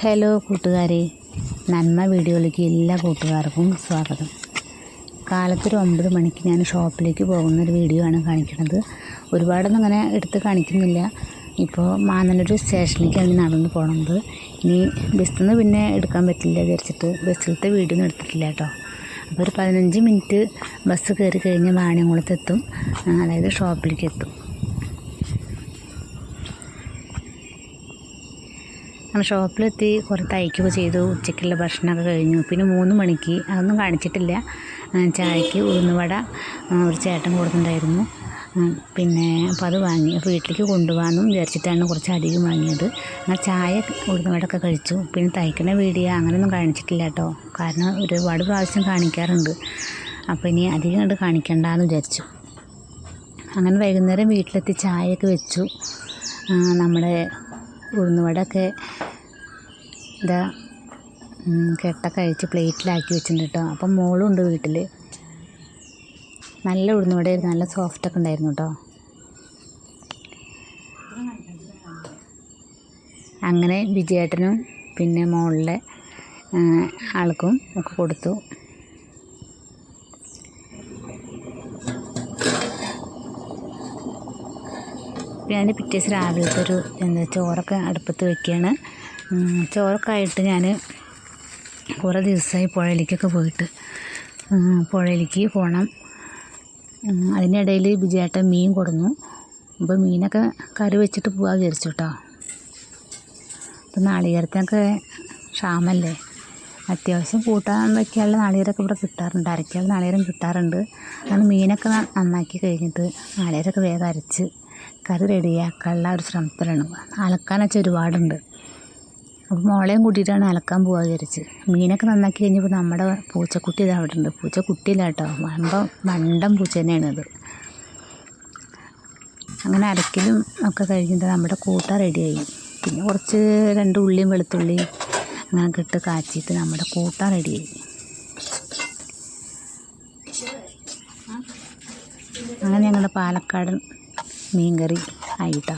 Hello കൂട്ടുകാരെ. നന്മ വീഡിയോയിലേക്ക് എല്ലാ കൂട്ടുകാർക്കും സ്വാഗതം. കാലത്തൊരു ഒമ്പത് മണിക്ക് ഞാൻ ഷോപ്പിലേക്ക് പോകുന്ന ഒരു വീഡിയോ ആണ് കാണിക്കുന്നത്. ഒരുപാടൊന്നും അങ്ങനെ എടുത്ത് കാണിക്കുന്നില്ല. ഇപ്പോൾ മാനല്ലൂർ സ്റ്റേഷനിലേക്കാണ് നടന്നു പോകുന്നത് ഇനി ബസ്സിൽ നിന്ന് പിന്നെ എടുക്കാൻ പറ്റില്ല വിചാരിച്ചിട്ട് ബസ്സിലത്തെ വീഡിയോ ഒന്നും എടുത്തിട്ടില്ല കേട്ടോ. അപ്പോൾ ഒരു പതിനഞ്ച് മിനിറ്റ് ബസ് കയറി കഴിഞ്ഞ് വാണിയംകുളത്തെത്തും. അതായത് ഷോപ്പിലേക്ക് എത്തും. അങ്ങനെ ഷോപ്പിലെത്തി കുറേ തയ്ക്കുകയൊക്കെ ചെയ്തു ഉച്ചയ്ക്കുള്ള ഭക്ഷണമൊക്കെ കഴിഞ്ഞു. പിന്നെ മൂന്ന് മണിക്ക് അതൊന്നും കാണിച്ചിട്ടില്ല. ചായക്ക് ഉഴുന്നുവട ഒരു ചേട്ടൻ കൊടുത്തിട്ടുണ്ടായിരുന്നു. പിന്നെ അപ്പോൾ അത് വാങ്ങി അപ്പോൾ വീട്ടിലേക്ക് കൊണ്ടുപോകാമെന്നും വിചാരിച്ചിട്ടാണ് കുറച്ച് അധികം വാങ്ങിയത്. എന്നാൽ ചായ ഉഴുന്നവടൊക്കെ കഴിച്ചു. പിന്നെ തയ്ക്കണ വീഡിയോ അങ്ങനെയൊന്നും കാണിച്ചിട്ടില്ല കേട്ടോ. കാരണം ഒരുപാട് പ്രാവശ്യം കാണിക്കാറുണ്ട്. അപ്പോൾ ഇനി അധികം കണ്ട് കാണിക്കണ്ടെന്ന് വിചാരിച്ചു. അങ്ങനെ വൈകുന്നേരം വീട്ടിലെത്തി ചായയൊക്കെ വെച്ചു. നമ്മുടെ ഉഴുന്നുവടയൊക്കെ ഇതാ കെട്ടൊക്കെ അഴിച്ച് പ്ലേറ്റിലാക്കി വെച്ചിട്ടുണ്ട് കേട്ടോ. അപ്പം മോളും ഉണ്ട് വീട്ടിൽ നല്ല ഉഴുന്നുവടയായിരുന്നു നല്ല സോഫ്റ്റൊക്കെ ഉണ്ടായിരുന്നു കേട്ടോ. അങ്ങനെ വിജയേട്ടനും പിന്നെ മോളിലെ ആൾക്കും ഒക്കെ കൊടുത്തു. ഞാൻ പിറ്റേ ദിവസം രാവിലത്തെ ഒരു എന്താ ചോറൊക്കെ അടുപ്പത്ത് വെക്കുകയാണ്. ചോറൊക്കെ ഞാൻ കുറേ ദിവസമായി പുഴയിലേക്കൊക്കെ പോയിട്ട്. പുഴയിലേക്ക് പോകണം അതിനിടയിൽ ബിജേട്ടൻ മീൻ കൊടുന്നു. അപ്പോൾ മീനൊക്കെ കറി വെച്ചിട്ട് പോകാൻ വിചാരിച്ചു കേട്ടോ അപ്പോൾ നാളികേരത്തിനൊക്കെ ക്ഷാമല്ലേ? അത്യാവശ്യം കൂട്ടാൻ വയ്ക്കാനുള്ള നാളികേരമൊക്കെ ഇവിടെ കിട്ടാറുണ്ട്. അരയ്ക്കാനുള്ള നാളികേരം കിട്ടാറുണ്ട്. അത് മീനൊക്കെ നന്നാക്കി കഴിഞ്ഞിട്ട് നാളികേരമൊക്കെ വേഗം അരച്ച് കറി റെഡിയാക്കാനുള്ള ഒരു ശ്രമത്തിലാണ്. അലക്കാനൊക്കെ ഒരുപാടുണ്ട്. അപ്പോൾ മോളെയും കൂട്ടിയിട്ടാണ് അലക്കാൻ പോകാൻ വിചാരിച്ച്. മീനൊക്കെ നന്നാക്കി കഴിഞ്ഞപ്പോൾ നമ്മുടെ പൂച്ചക്കുട്ടി ഇതാ അവിടെ ഉണ്ട്. പൂച്ചക്കുട്ടിയില്ല കേട്ടോ. വമ്പം വണ്ടം പൂച്ച തന്നെയാണ് അത്. അങ്ങനെ അരക്കലും ഒക്കെ കഴിഞ്ഞിട്ട് നമ്മുടെ കൂട്ട റെഡിയായി. പിന്നെ കുറച്ച് രണ്ട് ഉള്ളിയും വെളുത്തുള്ളിയും അങ്ങനെ ഇട്ട് കാച്ചിട്ട് നമ്മുടെ കൂട്ട റെഡിയായി. അങ്ങനെ ഞങ്ങളുടെ പാലക്കാടൻ മീൻകറി ആയിട്ടോ.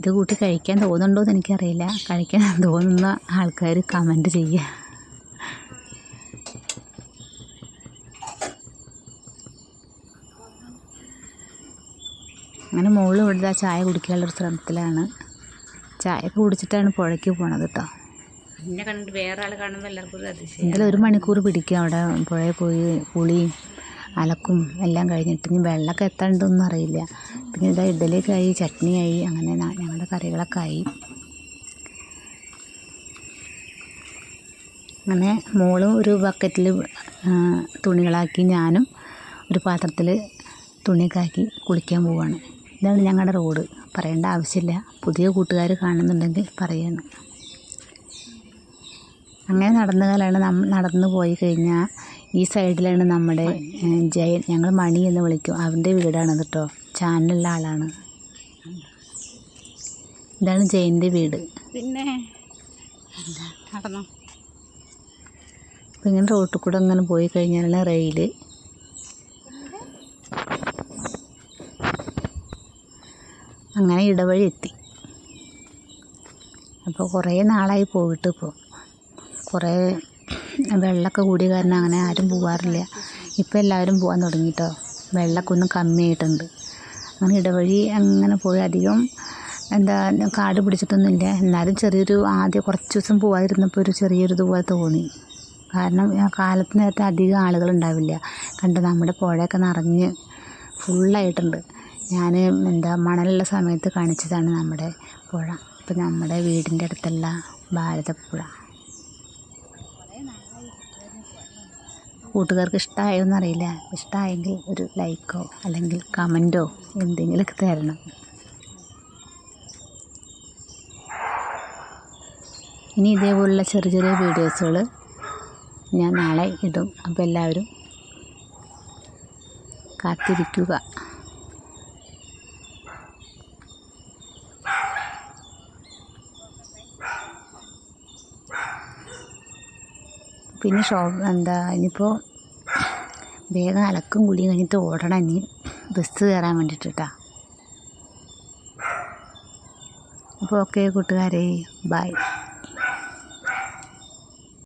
ഇത് കൂട്ടി കഴിക്കാൻ തോന്നുന്നുണ്ടോ എന്ന് എനിക്കറിയില്ല. കഴിക്കാൻ തോന്നുന്ന ആൾക്കാർ കമന്റ് ചെയ്യുക. അങ്ങനെ മുകളിൽ ഇവിടുത്തെ ആ ചായ കുടിക്കാനുള്ളൊരു ശ്രമത്തിലാണ്. ചായ കുടിച്ചിട്ടാണ് പുഴയ്ക്ക് പോണത് കേട്ടോ എന്നെ കണ്ടിട്ട് വേറെ ആൾ കാണുമ്പോൾ എല്ലാവർക്കും ഒരു അതിശയം. എന്തായാലും ഒരു മണിക്കൂർ പിടിക്കും അവിടെ. പുഴയിൽ പോയി കുളിയും അലക്കും എല്ലാം കഴിഞ്ഞിട്ട് ഇനി വെള്ളമൊക്കെ എത്താണ്ടൊന്നും അറിയില്ല. പിന്നെ ഇതാ ഇഡലിയൊക്കെ ആയി ചട്നിയായി അങ്ങനെ ഞങ്ങളുടെ കറികളൊക്കെ ആയി. അങ്ങനെ മോളും ഒരു ബക്കറ്റിൽ തുണികളാക്കി ഞാനും ഒരു പാത്രത്തിൽ തുണിയൊക്കെ ആക്കി കുളിക്കാൻ പോവാണ്. ഇതാണ് ഞങ്ങളുടെ റോഡ്. പറയേണ്ട ആവശ്യമില്ല. പുതിയ കൂട്ടുകാർ കാണുന്നുണ്ടെങ്കിൽ പറയണം. അങ്ങനെ നടന്ന കാലാണ് നടന്നു പോയി കഴിഞ്ഞാൽ ഈ സൈഡിലാണ് നമ്മുടെ ജയൻ ഞങ്ങൾ മണി എന്ന് വിളിക്കും. അവന്റെ വീടാണ് കേട്ടോ ചാനലുള്ള ആളാണ്. ഇതാണ് ജയന്റെ വീട്. പിന്നെ അപ്പം ഇങ്ങനെ റോട്ടിൽ കൂടെ അങ്ങനെ പോയി കഴിഞ്ഞാലാണ് റെയിൽ അങ്ങനെ ഇടവഴി എത്തി. അപ്പോൾ കുറേ നാളായി പോയിട്ട് ഇപ്പോൾ കുറേ വെള്ളമൊക്കെ കൂടിയ കാരണം അങ്ങനെ ആരും പോകാറില്ല ഇപ്പോൾ എല്ലാവരും പോകാൻ തുടങ്ങിട്ടോ. വെള്ളമൊക്കെ ഒന്ന് കമ്മിയായിട്ടുണ്ട്. അങ്ങനെ ഇടവഴി അങ്ങനെ പോയി അധികം എന്താ കാട് പിടിച്ചിട്ടൊന്നുമില്ല. എന്നാലും ചെറിയൊരു ആദ്യം കുറച്ച് ദിവസം പോകാതിരുന്നപ്പോൾ ഒരു ചെറിയൊരു ഇതുപോലെ തോന്നി. കാരണം കാലത്ത് നേരത്തെ അധികം ആളുകൾ ഉണ്ടാവില്ല. കണ്ട് നമ്മുടെ പുഴയൊക്കെ നിറഞ്ഞ് ഫുള്ളായിട്ടുണ്ട്. ഞാൻ എന്താ മണലുള്ള സമയത്ത് കാണിച്ചതാണ് നമ്മുടെ പുഴ. ഇപ്പം നമ്മുടെ വീടിന്റെ അടുത്തുള്ള ഭാരതപ്പുഴ. കൂട്ടുകാർക്ക് ഇഷ്ടമായോ എന്നറിയില്ല ഇഷ്ടമായെങ്കിൽ ഒരു ലൈക്കോ അല്ലെങ്കിൽ കമന്റോ എന്തെങ്കിലുമൊക്കെ തരണം. ഇനി ഇതേപോലുള്ള ചെറിയ ചെറിയ വീഡിയോസുകൾ ഞാൻ നാളെ ഇടും. അപ്പോൾ എല്ലാവരും കാത്തിരിക്കുക. പിന്നെ എന്താ ഇനിയിപ്പോൾ വേഗം അലക്കും കുളിയും കഴിഞ്ഞിട്ട് ഓടണം. ഇനി ബസ് കയറാൻ വേണ്ടിയിട്ടാ അപ്പോൾ ഓക്കെ കൂട്ടുകാരെ. ബൈ